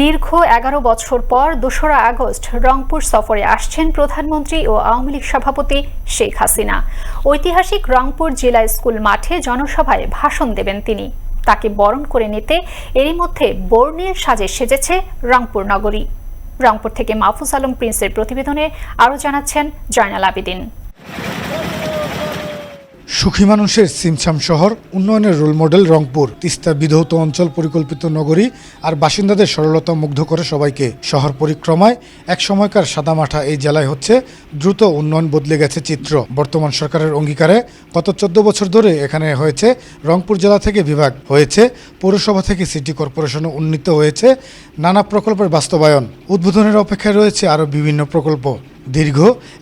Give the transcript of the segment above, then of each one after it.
দীর্ঘ এগারো বছর পর দোসরা আগস্ট রংপুর সফরে আসছেন প্রধানমন্ত্রী ও আওয়ামী লীগ সভাপতি শেখ হাসিনা। ঐতিহাসিক রংপুর জেলা স্কুল মাঠে জনসভায় ভাষণ দেবেন তিনি। তাকে বরণ করে নিতে এরই মধ্যে বর্ণিল সাজে সেজেছে রংপুর নগরী। রংপুর থেকে মাহফুজ আলম প্রিন্সের প্রতিবেদনে আরও জানাচ্ছেন জয়নাল আবেদিন। সুখী মানুষের সিমছাম শহর, উন্নয়নের রোল মডেল রংপুর। তিস্তা বিধৌত অঞ্চল পরিকল্পিত নগরী আর বাসিন্দাদের সরলতা মুগ্ধ করে সবাইকে। শহর পরিক্রমায় এক সময়কার সাদামাঠা এই জেলায় হচ্ছে, দ্রুত উন্নয়ন বদলে গেছে চিত্র। বর্তমান সরকারের অঙ্গীকারে গত চোদ্দ বছর ধরে এখানে হয়েছে, রংপুর জেলা থেকে বিভাগ হয়েছে, পৌরসভা থেকে সিটি কর্পোরেশনে উন্নীত হয়েছে, নানা প্রকল্পের বাস্তবায়ন। উদ্বোধনের অপেক্ষায় রয়েছে আরও বিভিন্ন প্রকল্প। দীর্ঘ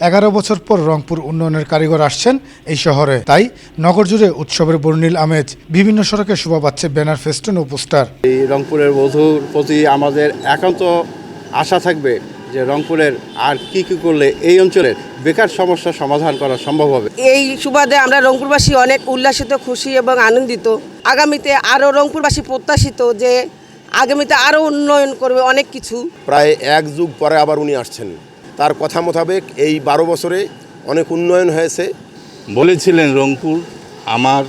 এগারো বছর পর রংপুর উন্নয়নের কারিগর আসছেন এই শহরে। তাই নগর জুড়ে উৎসবের বর্ণিল আমেজ বিভিন্ন সড়কে শোভা পাচ্ছে ব্যানার ফেস্টুন ও পোস্টার। এই রংপুরের বধুর প্রতি আমাদের একান্ত আশা থাকবে যে রংপুরের আর কি কি করলে এই অঞ্চলের বেকার সমস্যা সমাধান করা সম্ভব হবে। এই সুবাদে আমরা রংপুরবাসী অনেক উল্লাসিত খুশি এবং আনন্দিত। আগামীতে আরও রংপুরবাসী প্রত্যাশিত যে আগামীতে আরও উন্নয়ন করবে অনেক কিছু। প্রায় এক যুগ পরে আবার উনি আসছেন। তার কথা মোতাবেক এই বারো বছরে অনেক উন্নয়ন হয়েছে। বলেছিলেন রংপুর আমার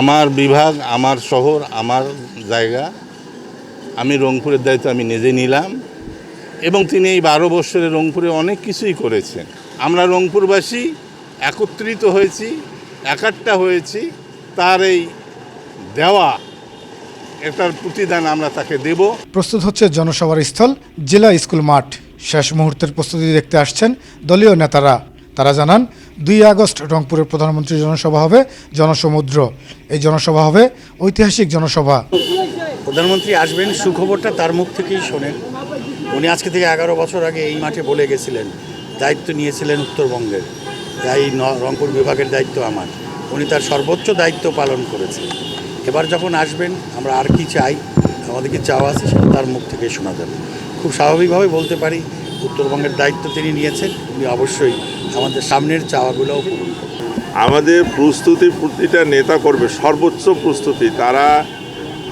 আমার বিভাগ আমার শহর আমার জায়গা। আমি রংপুরের দায়িত্ব আমি নিজে নিলাম এবং তিনি এই বারো বছরে রংপুরে অনেক কিছুই করেছেন। আমরা রংপুরবাসী একত্রিত হয়েছি একাট্টা হয়েছি তার এই দেওয়া এটার প্রতিদান আমরা তাকে দেব। প্রস্তুত হচ্ছে জনসভার স্থল জেলা স্কুল মাঠ। শেষ মুহূর্তের প্রস্তুতি দেখতে আসছেন দলীয় নেতারা। তারা জানান, দুই আগস্ট রংপুরের প্রধানমন্ত্রী জনসভা হবে জনসমুদ্র। এই জনসভা হবে ঐতিহাসিক জনসভা। প্রধানমন্ত্রী আসবেন, সুখবরটা তার মুখ থেকেই শোনেন। উনি আজকে থেকে এগারো বছর আগে এই মাঠে বলে গেছিলেন, দায়িত্ব নিয়েছিলেন উত্তরবঙ্গের। তাই রংপুর বিভাগের দায়িত্ব আমার। উনি তার সর্বোচ্চ দায়িত্ব পালন করেছেন। এবার যখন আসবেন, আমরা আর কি চাই আমাদেরকে চাওয়া আছে সেটা তার মুখ থেকেই শোনা যাবে। খুব স্বাভাবিকভাবে বলতে পারি, উত্তরবঙ্গের দায়িত্ব তিনি নিয়েছেন, উনি অবশ্যই আমাদের সামনের চাওয়াগুলোও পূরণ আমাদের প্রস্তুতি প্রতিটা নেতা করবে, সর্বোচ্চ প্রস্তুতি, তারা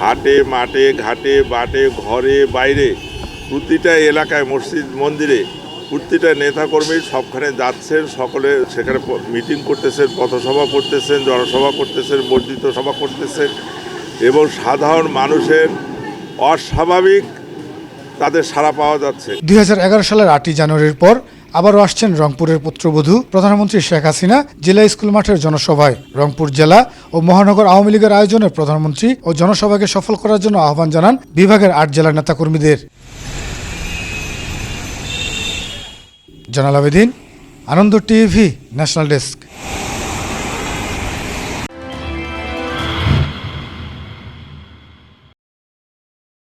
হাটে, মাঠে, ঘাটে, বাটে, ঘরে, বাইরে, প্রতিটা এলাকায় মসজিদ, মন্দিরে প্রতিটা নেতা কর্মী সবখানে যাচ্ছেন, সকলে সেখানে মিটিং করতেছেন, পথসভা করতেছেন, জনসভা করতেছেন, বর্ধিত সভা করতেছেন এবং সাধারণ মানুষের অস্বাভাবিক তাদের সাড়া পাওয়া যাচ্ছে। দুই সালের আটই জানুয়ারির পর আবারও আসছেন রংপুরের পুত্রবধূ, প্রধানমন্ত্রী শেখ হাসিনা, জেলা স্কুল মাঠের জনসভায়। রংপুর জেলা ও মহানগর আওয়ামী লীগের আয়োজনে প্রধানমন্ত্রী ও জনসভাকে সফল করার জন্য আহ্বান জানান বিভাগের আট জেলার নেতাকর্মীদের। জানাল Abedin, Ananda TV, national desk.